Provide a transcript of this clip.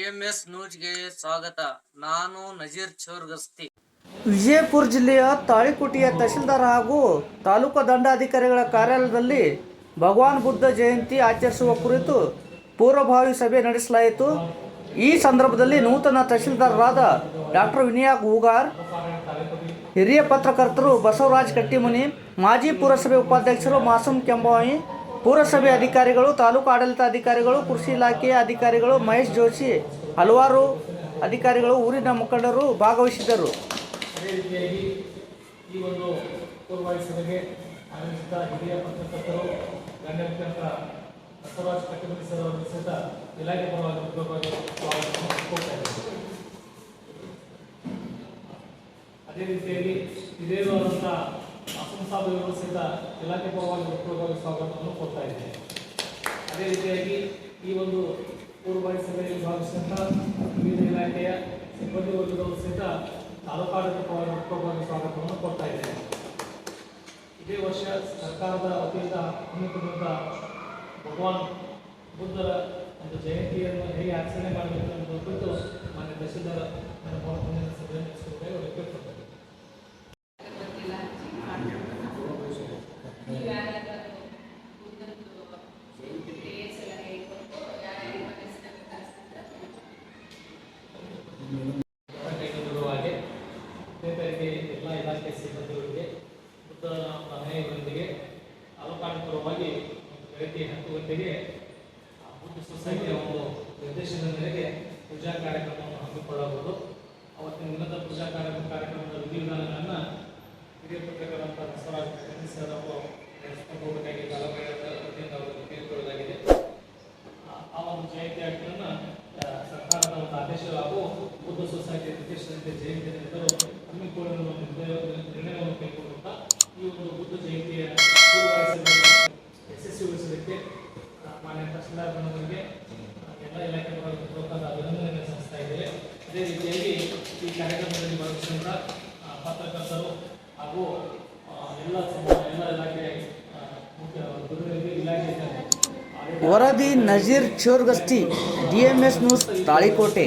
DMS ನ್ಯೂಸ್ಗೆ ಸ್ವಾಗತ. ನಾನು ನಜೀರ್ ಚೋರ್ಗಸ್ತಿ. ವಿಜಯಪುರ ಜಿಲ್ಲೆಯ ತಾಳಿಕೋಟೆಯ ತಹಶೀಲ್ದಾರ್ ಹಾಗೂ ತಾಲೂಕು ದಂಡಾಧಿಕಾರಿಗಳ ಕಾರ್ಯಾಲಯದಲ್ಲಿ ಭಗವಾನ್ ಬುದ್ಧ ಜಯಂತಿ ಆಚರಿಸುವ ಕುರಿತು ಪೂರ್ವಭಾವಿ ಸಭೆ ನಡೆಸಲಾಯಿತು. ಈ ಸಂದರ್ಭದಲ್ಲಿ ನೂತನ ತಹಶೀಲ್ದಾರರಾದ ಡಾಕ್ಟರ್ ವಿನಯಾ ಗೂಗಾರ್ ಹಿರಿಯ ಪತ್ರಕರ್ತರು ಬಸವರಾಜ್ ಕಟ್ಟಿಮುನಿ, ಮಾಜಿ ಪುರಸಭೆ ಉಪಾಧ್ಯಕ್ಷರು ಮಾಸೂಮ್ ಕೆಂಬಾವಿ ಪುರಸಭೆ ಅಧಿಕಾರಿಗಳು, ತಾಲೂಕು ಆಡಳಿತ ಅಧಿಕಾರಿಗಳು, ಕೃಷಿ ಇಲಾಖೆಯ ಅಧಿಕಾರಿಗಳು, ಮಹೇಶ್ ಜೋಶಿ, ಹಲವಾರು ಅಧಿಕಾರಿಗಳು, ಊರಿನ ಮುಖಂಡರು ಭಾಗವಹಿಸಿದ್ದರು. ಅದೇ ರೀತಿಯಾಗಿ ಈ ಒಂದು ಆದಂಥ ಇವರು ಸಹಿತ ಇಲಾಖೆ ಪರವಾಗಿ ಪೂರ್ವಭಾವಿ ಸ್ವಾಗತವನ್ನು ಕೊಡ್ತಾ ಇದ್ದೇನೆ. ಅದೇ ರೀತಿಯಾಗಿ ಈ ಒಂದು ಪೂರ್ವಭಾವಿ ಸಭೆಯಲ್ಲಿ ಭಾಗವಹಿಸಿದಂತಹ ವಿವಿಧ ಇಲಾಖೆಯ ಸಿಬ್ಬಂದಿ ವರ್ಗದವರು ಸಹಿತ ತಾಲೂಕಾಡಳಿತ ಪರವಾಗಿ ಪೂರ್ವಭಾವಿ ಸ್ವಾಗತವನ್ನು ಕೊಡ್ತಾ ಇದ್ದೇನೆ. ಇದೇ ವರ್ಷ ಸರ್ಕಾರದ ವತಿಯಿಂದ ಹಮ್ಮಿಕೊಂಡಿದ್ದ ಭಗವಾನ್ ಬುದ್ಧರ ಒಂದು ಜಯಂತಿಯನ್ನು ಹೇಗೆ ಆಚರಣೆ ಮಾಡಬೇಕು ಅನ್ನೋದ್ರ ಕುರಿತು ಮಾನ್ಯ ತಹಶೀಲ್ದಾರ್ ಹಾಗೆ ನೇತಾರಿಗೆ ಎಲ್ಲ ಇಲಾಖೆ ಸಿಬ್ಬಂದಿಗಳಿಗೆ ಉತ್ತಮ ಅನುಯಾಯಿಗಳೊಂದಿಗೆ ತಾಲೂಕಾಡಳಿತ ಪರವಾಗಿ ಬೆಳಗ್ಗೆ ಹತ್ತು ಗಂಟೆಗೆ ಬುದ್ಧ ಸೊಸೈಟಿಯ ಒಂದು ನಿರ್ದೇಶನದ ಮೇರೆಗೆ ಪೂಜಾ ಕಾರ್ಯಕ್ರಮವನ್ನು ಹಮ್ಮಿಕೊಳ್ಳಬಹುದು. ಅವತ್ತಿನ ದಿನದ ಕಾರ್ಯಕ್ರಮ ಕಾರ್ಯಕ್ರಮದ ವಿಧಿವಿಧಾನಗಳನ್ನು ಹಿರಿಯ ಪತ್ರಕರ್ತರಂತ ಬಸವರಾಜ್ ಸರ್ ಅವರು ವತಿಯಿಂದ ಅವರಿಗೆ ಕೇಳಿಕೊಳ್ಳಲಾಗಿದೆ ಆ- ಆ ಒಂದು ಜಯಂತಿ ಆಟವನ್ನು ಸರ್ಕಾರದ ಒಂದು ಆದೇಶ ಹಾಗೂ ಬುದ್ಧ ಸೊಸೈಟಿ ನಿರ್ದೇಶನದಂತೆ ಜಯಂತಿ ನಡೆದರು ಹಮ್ಮಿಕೊಳ್ಳಲು ನಿರ್ಣಯವನ್ನು ಕೈಗೊಳ್ಳುತ್ತಾ ಈ ಒಂದು ಬುದ್ಧ ಜಯಂತಿಯ ಯಶಸ್ವಿಗೊಳಿಸಲಿಕ್ಕೆ ಮಾನ್ಯ ತಹಶೀಲ್ದಾರ್ ಗಣಗಳಿಗೆ ಎಲ್ಲ ಇಲಾಖೆ ಪರವಾಗಿ ಪೂರ್ವಕವಾದ ಅಭಿನಂದನೆ ಸಲ್ಲಿಸ್ತಾ ಇದ್ದೇವೆ. ಅದೇ ರೀತಿಯಾಗಿ ಈ ಕಾರ್ಯಕ್ರಮದಲ್ಲಿ ಭಾಗವಹಿಸಿದ ಪತ್ರಕರ್ತರು ಹಾಗೂ ಎಲ್ಲ ಎಲ್ಲ ಇಲಾಖೆ ವರದಿ ನಜೀರ್ ಚೋರ್ಗಸ್ತಿ ಡಿಎಂಎಸ್ ನ್ಯೂಸ್ ತಾಳಿಕೋಟೆ